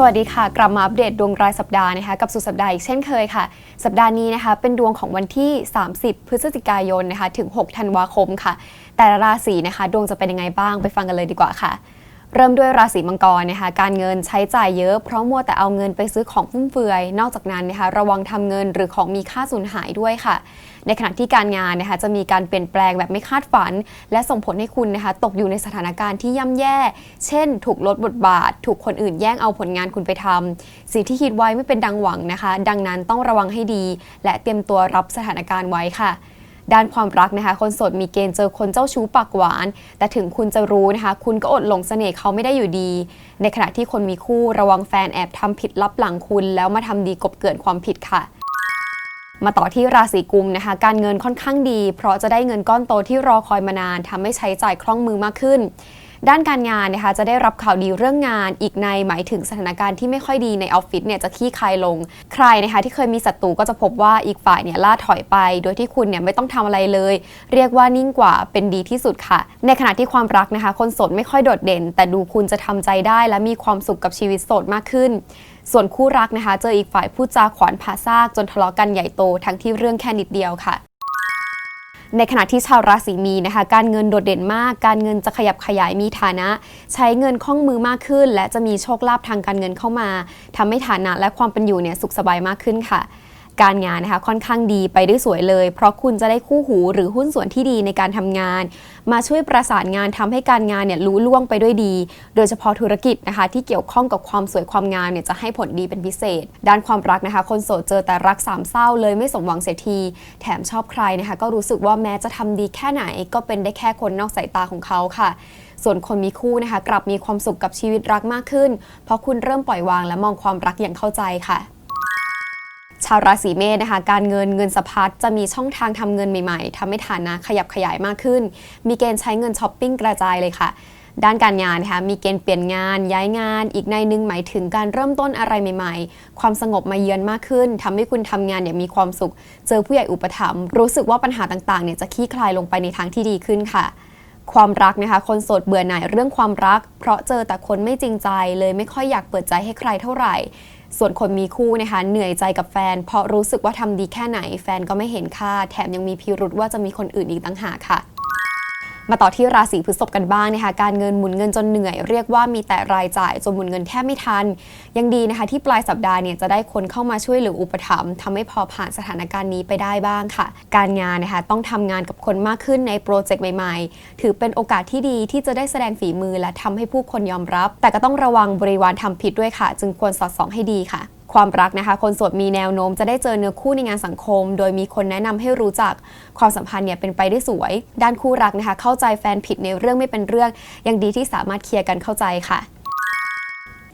สวัสดีค่ะ กลับมาอัปเดตดวงรายสัปดาห์นะคะกับสุดสัปดาห์อีกเช่นเคยค่ะ สัปดาห์นี้นะคะเป็นดวงของวันที่ 30 พฤศจิกายนนะคะถึง 6 ธันวาคมค่ะ แต่ละราศีนะคะ ดวงจะเป็นยังไงบ้างไปฟังกันเลยดีกว่าค่ะ เริ่มด้วยราศีมังกรนะคะการเงินใช้จ่ายเยอะเพราะมัวแต่เอาเงินไปซื้อของฟุ่มเฟือย นอกจากนั้นนะคะระวังทำเงินหรือของมีค่าสูญหายด้วยค่ะ ในขณะที่การงานนะคะจะมีการเปลี่ยนแปลงแบบไม่คาดฝัน และส่งผลให้คุณนะคะตกอยู่ในสถานการณ์ที่ย่ำแย่ เช่น ถูกลดบทบาท ถูกคนอื่นแย่งเอาผลงานคุณไปทำสิ่งที่คิดไว้ไม่เป็นดังหวังนะคะ ดังนั้นต้องระวังให้ดี และเตรียมตัวรับสถานการณ์ไว้ค่ะด้านความรักนะคะ คนโสดมีเกณฑ์เจอคนเจ้าชู้ปากหวาน แต่ถึงคุณจะรู้นะคะ คุณก็อดหลงเสน่ห์เขาไม่ได้อยู่ดี ในขณะที่คนมีคู่ระวังแฟนแอบทำผิดลับหลังคุณ แล้วมาทำดีกบเกินความผิดค่ะ มาต่อที่ราศีกุมนะคะ การเงินค่อนข้างดี เพราะจะได้เงินก้อนโตที่รอคอยมานานทำให้ใช้จ่ายคล่องมือมากขึ้น ด้านการงานนะคะจะได้รับข่าวดีเรื่องงานอีกในหมายถึงสถานการณ์ที่ไม่ค่อยดีในออฟฟิศเนี่ยจะคลี่คายลง ใครนะคะที่เคยมีศัตรูก็จะพบว่าอีกฝ่ายเนี่ยล่าถอยไป โดยที่คุณเนี่ยไม่ต้องทำอะไรเลย เรียกว่านิ่งกว่าเป็นดีที่สุดค่ะ ในขณะที่ความรักนะคะ คนโสดไม่ค่อยโดดเด่น แต่ดูคุณจะทำใจได้และมีความสุขกับชีวิตโสดมากขึ้น ส่วนคู่รักนะคะ เจออีกฝ่ายพูดจาขวานผ่าซากจนทะเลาะกันใหญ่โตทั้งที่เรื่องแค่นิดเดียวค่ะ ในขณะที่ชาวราศีมีนนะคะ การเงินโดดเด่นมาก การเงินจะขยับขยายมีฐานะ ใช้เงินคล่องมือมากขึ้น และจะมีโชคลาภทางการเงินเข้ามาทำให้ฐานะและความเป็นอยู่เนี่ยสุขสบายมากขึ้นค่ะ การงานนะคะค่อนข้างดีไปได้สวยเลย เพราะคุณจะได้คู่หูหรือหุ้นส่วนที่ดีในการทำงาน มาช่วยประสานงานทำให้การงานเนี่ยรู้ล่วงไปด้วยดี โดยเฉพาะธุรกิจนะคะ ที่เกี่ยวข้องกับความสวยความงามเนี่ยจะให้ผลดีเป็นพิเศษ ด้านความรักนะคะ คนโสดเจอแต่รักสามเศร้าเลยไม่สมหวังเสียที แถมชอบใครนะคะ ก็รู้สึกว่าแม้จะทำดีแค่ไหน ก็เป็นได้แค่คนนอกสายตาของเขาค่ะส่วนคนมีคู่นะคะ กลับมีความสุขกับชีวิตรักมากขึ้น เพราะคุณเริ่มปล่อยวางและมองความรักอย่างเข้าใจค่ะ ชาวราศีเมษนะคะ การเงินเงินสะพัดจะมีช่องทางทำเงินใหม่ๆทำให้ฐานะขยับขยายมากขึ้น มีเกณฑ์ใช้เงินช้อปปิ้งกระจายเลยค่ะ ด้านการงานนะคะมีเกณฑ์เปลี่ยนงาน ย้ายงาน อีกในหนึ่งหมายถึงการเริ่มต้นอะไรใหม่ๆ ความสงบมาเยือนมากขึ้นทำให้คุณทำงานเนี่ยมีความสุข เจอผู้ใหญ่อุปถัมภ์รู้สึกว่าปัญหาต่างๆเนี่ยจะคลี่คลายลงไปในทางที่ดีขึ้นค่ะ ความรักนะคะ คนโสดเบื่อหน่ายเรื่องความรัก เพราะเจอแต่คนไม่จริงใจ เลยไม่ค่อยอยากเปิดใจให้ใครเท่าไหร่ ส่วนคนมีคู่นะคะ เหนื่อยใจกับแฟน เพราะรู้สึกว่าทำดีแค่ไหน แฟนก็ไม่เห็นค่า แถมยังมีพิรุษว่าจะมีคนอื่นอีกต่างหากค่ะ มาต่อที่ราศีพฤษภกันบ้างนะคะการเงินหมุนเงินจนเหนื่อยเรียกว่ามีแต่รายจ่ายจนหมุนเงินแทบไม่ทัน ยังดีนะคะที่ปลายสัปดาห์เนี่ยจะได้คนเข้ามาช่วยเหลืออุปถัมภ์ทำให้พอผ่านสถานการณ์นี้ไปได้บ้างค่ะ การงานนะคะต้องทำงานกับคนมากขึ้นในโปรเจกต์ใหม่ๆ ถือเป็นโอกาสที่ดีที่จะได้แสดงฝีมือและทำให้ผู้คนยอมรับ แต่ก็ต้องระวังบริวารทำผิดด้วยค่ะ จึงควรสอดส่องให้ดีค่ะ ความรักนะคะ คนโสดมีแนวโน้มจะได้เจอเนื้อคู่ในงานสังคม โดยมีคนแนะนำให้รู้จักความสัมพันธ์เนี่ยเป็นไปได้สวย ด้านคู่รักนะคะ เข้าใจแฟนผิดในเรื่องไม่เป็นเรื่องยังดีที่สามารถเคลียร์กันเข้าใจค่ะ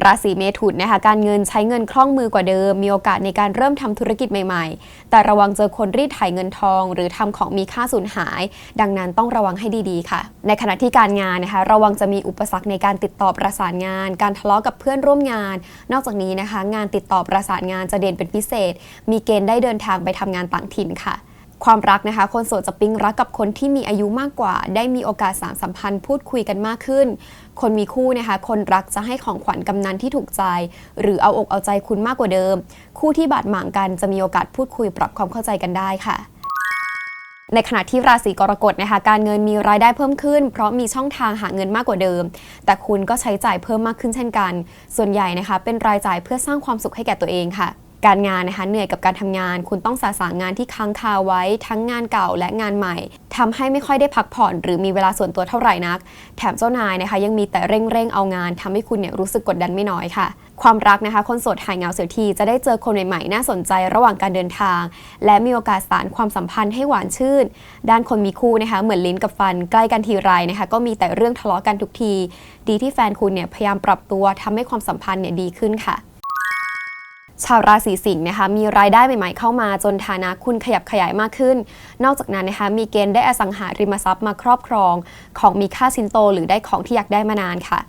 ราศีเมถุนนะคะการเงินใช้เงินคล่องมือกว่าเดิม มีโอกาสในการเริ่มทำธุรกิจใหม่ๆ แต่ระวังเจอคนรีดไถเงินทอง หรือทำของมีค่าสูญหาย ดังนั้นต้องระวังให้ดีๆค่ะ ในขณะที่การงานนะคะระวังจะมีอุปสรรคในการติดต่อประสานงาน การทะเลาะกับเพื่อนร่วมงาน นอกจากนี้นะคะ งานติดต่อประสานงานจะเด่นเป็นพิเศษ มีเกณฑ์ได้เดินทางไปทำงานต่างถิ่นค่ะ ความรักนะคะ คนโสดจะปิ๊งรักกับคนที่มีอายุมากกว่า ได้มีโอกาสสานสัมพันธ์พูดคุยกันมากขึ้น คนมีคู่นะคะ คนรักจะให้ของขวัญกำนันที่ถูกใจ หรือเอาอกเอาใจคุณมากกว่าเดิม คู่ที่บาดหมางกันจะมีโอกาสพูดคุยปรับความเข้าใจกันได้ค่ะในขณะที่ราศีกรกฎนะคะการเงินมีรายได้เพิ่มขึ้น เพราะมีช่องทางหาเงินมากกว่าเดิม แต่คุณก็ใช้จ่ายเพิ่มมากขึ้นเช่นกัน ส่วนใหญ่นะคะเป็นรายจ่ายเพื่อสร้างความสุขให้แก่ตัวเองค่ะ การงานนะคะเหนื่อยกับการทำงาน คุณต้องสาสางงานที่ค้างคาไว้ทั้งงานเก่าและงานใหม่ทำให้ไม่ค่อยได้พักผ่อน หรือมีเวลาส่วนตัวเท่าไหร่นัก แถมเจ้านายนะคะยังมีแต่เร่งเร่งๆเอางานทำให้คุณเนี่ยรู้สึกกดดันไม่น้อยค่ะ ความรักนะคะ คนโสดหายเงาเสียทีจะได้เจอคนใหม่ๆ น่าสนใจระหว่างการเดินทาง และมีโอกาสสานความสัมพันธ์ให้หวานชื่น ด้านคนมีคู่นะคะ เหมือนลิ้นกับฟันใกล้กันทีไรนะคะ ก็มีแต่เรื่องทะเลาะกันทุกที ดีที่แฟนคุณเนี่ยพยายามปรับตัวทำให้ความสัมพันธ์เนี่ยดีขึ้นค่ะ ชาวราศีสิงห์นะคะมีรายได้ใหม่ๆเข้ามาจนฐานะคุณขยับขยายมากขึ้น นอกจากนั้นนะคะมีเกณฑ์ได้อสังหาริมทรัพย์มาครอบครอง ของมีค่าสินโตหรือได้ของที่อยากได้มานานค่ะ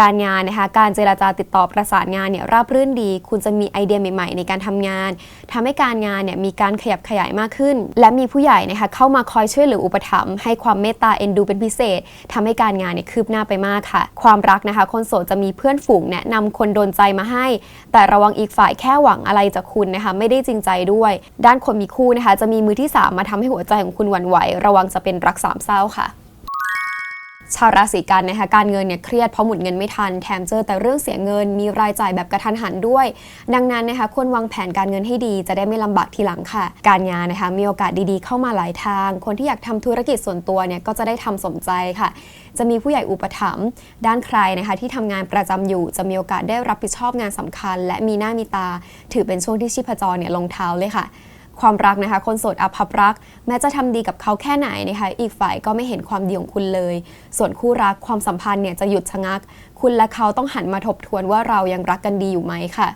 การงานนะคะการเจราจาติดต่อประสานงานเนี่ยราบรื่นดี คุณจะมีไอเดียใหม่ๆ ในการทำงานทำให้การงานเนี่ยมีการขยับขยายมากขึ้น และมีผู้ใหญ่นะคะเข้ามาคอยช่วยเหลืออุปถัมภ์ให้ความเมตตาเอ็นดูเป็นพิเศษทำให้การงานเนี่ยคืบหน้าไปมากค่ะ ความรักนะคะคนโสดจะมีเพื่อนฝูงแนะนำคนโดนใจมาให้ แต่ระวังอีกฝ่ายแค่หวังอะไรจากคุณนะคะไม่ได้จริงใจด้วย ด้านคนมีคู่นะคะจะมีมือที่สามมาทำให้หัวใจของคุณหวั่นไหว ระวังจะเป็นรักสามเศร้าค่ะ ชาวราศีกันนะคะการเงินเนี่ยเครียดเพราะหมุนเงินไม่ทันแถมเจอแต่เรื่องเสียเงินมีรายจ่ายแบบกระทันหันด้วย ดังนั้นนะคะควรวางแผนการเงินให้ดี จะได้ไม่ลำบากทีหลังค่ะ การงานนะคะมีโอกาสดีๆเข้ามาหลายทาง คนที่อยากทำธุรกิจส่วนตัวเนี่ยก็จะได้ทำสมใจค่ะ จะมีผู้ใหญ่อุปถัมภ์ด้านใครนะคะที่ทำงานประจำอยู่จะมีโอกาสได้รับผิดชอบงานสำคัญ และมีหน้ามีตา ถือเป็นช่วงที่ชีพจรเนี่ยลงเท้าเลยค่ะ ความรักนะคะ คนโสดอภัพรัก แม้จะทำดีกับเขาแค่ไหนนะคะอีกฝ่ายก็ไม่เห็นความดีของคุณเลย ส่วนคู่รักความสัมพันธ์เนี่ยจะหยุดชะงัก คุณและเขาต้องหันมาทบทวนว่าเรายังรักกันดีอยู่ไหมค่ะ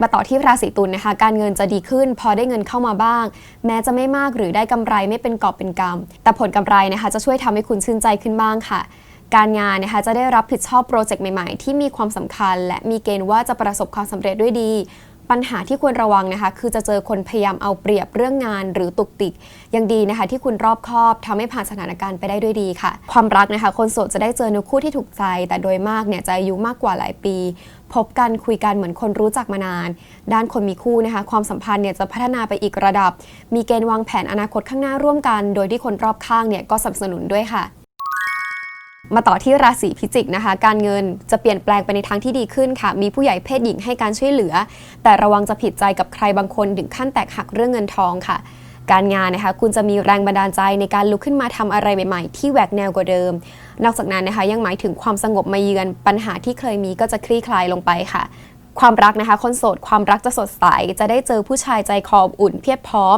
มาต่อที่ราศีตุลนะคะ การเงินจะดีขึ้น พอได้เงินเข้ามาบ้าง แม้จะไม่มากหรือได้กำไรไม่เป็นกอบเป็นกำแต่ผลกำไรนะคะ จะช่วยทำให้คุณชื่นใจขึ้นบ้างค่ะ การงานนะคะจะได้รับผิดชอบโปรเจกต์ใหม่ๆ ที่มีความสำคัญ และมีเกณฑ์ว่าจะประสบความสำเร็จด้วยดี ปัญหาที่ควรระวังนะคะ คือจะเจอคนพยายามเอาเปรียบเรื่องงานหรือตุกติก ยังดีนะคะ ที่คุณรอบคอบทำให้ผ่านสถานการณ์ไปได้ด้วยดีค่ะ ความรักนะคะ คนโสดจะได้เจอเนื้อคู่ที่ถูกใจ แต่โดยมากเนี่ยจะอายุมากกว่าหลายปี พบกันคุยกันเหมือนคนรู้จักมานาน ด้านคนมีคู่นะคะ ความสัมพันธ์เนี่ยจะพัฒนาไปอีกระดับ มีเกณฑ์วางแผนอนาคตข้างหน้าร่วมกัน โดยที่คนรอบข้างเนี่ยก็สนับสนุนด้วยค่ะ มาต่อที่ราศีพิจิกนะคะ การเงินจะเปลี่ยนแปลงไปในทางที่ดีขึ้นค่ะ มีผู้ใหญ่เพศหญิงให้การช่วยเหลือ แต่ระวังจะผิดใจกับใครบางคนถึงขั้นแตกหักเรื่องเงินทองค่ะ การงานนะคะคุณจะมีแรงบันดาลใจในการลุกขึ้นมาทำอะไรใหม่ๆ ที่แหวกแนวกว่าเดิม นอกจากนั้นนะคะยังหมายถึงความสงบมาเยือนปัญหาที่เคยมีก็จะคลี่คลายลงไปค่ะ ความรักนะคะ คนโสดความรักจะสดใส จะได้เจอผู้ชายใจคออบอุ่นเพียบพร้อม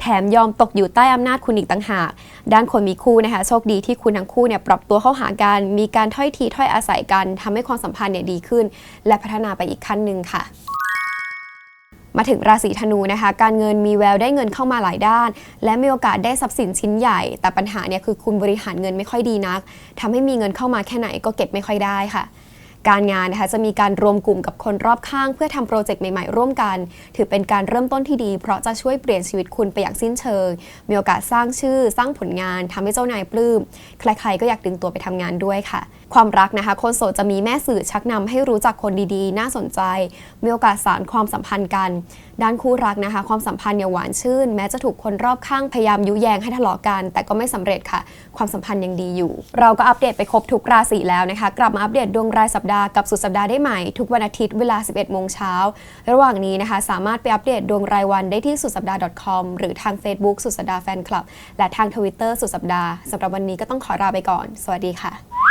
แถมยอมตกอยู่ใต้อำนาจคุณอีกต่างหาก ด้านคนมีคู่นะคะ โชคดีที่คุณทั้งคู่เนี่ยปรับตัวเข้าหากัน มีการถ้อยทีถ้อยอาศัยกันทำให้ความสัมพันธ์เนี่ยดีขึ้น และพัฒนาไปอีกขั้นหนึ่งค่ะมาถึงราศีธนูนะคะ การเงินมีแววได้เงินเข้ามาหลายด้าน และมีโอกาสได้ทรัพย์สินชิ้นใหญ่ แต่ปัญหาเนี่ยคือคุณบริหารเงินไม่ค่อยดีนักทำให้มีเงินเข้ามาแค่ไหนก็เก็บไม่ค่อยได้ค่ะ การงานนะคะจะมีการรวมกลุ่มกับคนรอบข้าง เพื่อทำโปรเจกต์ใหม่ๆ ร่วมกัน ถือเป็นการเริ่มต้นที่ดี เพราะจะช่วยเปลี่ยนชีวิตคุณไปอย่างสิ้นเชิง มีโอกาสสร้างชื่อ สร้างผลงานทำให้เจ้านายปลื้ม ใครๆก็อยากดึงตัวไปทำงานด้วยค่ะ ความรักนะคะคนโสดจะมีแม่สื่อชักนำให้รู้จักคนดีๆ น่าสนใจ มีโอกาสสานความสัมพันธ์กัน ด้านคู่รักนะคะ ความสัมพันธ์เนี่ยหวานชื่น แม้จะถูกคนรอบข้างพยายามยุแยงให้ทะเลาะกัน แต่ก็ไม่สำเร็จค่ะ ความสัมพันธ์ยังดีอยู่ เราก็อัปเดตไปครบทุกราศีแล้วนะคะ กลับมาอัปเดตดวงรายสัปดาห์กับสุดสัปดาห์ได้ใหม่ทุกวันอาทิตย์เวลา 11 โมงเช้า ระหว่างนี้นะคะ สามารถไปอัปเดตดวงรายวันได้ที่สุดสัปดาห์ .com หรือทาง Facebook สุดสัปดาห์แฟนคลับ และทาง Twitter สุดสัปดาห์สำหรับวันนี้ก็ต้องขอลาไปก่อน สวัสดีค่ะ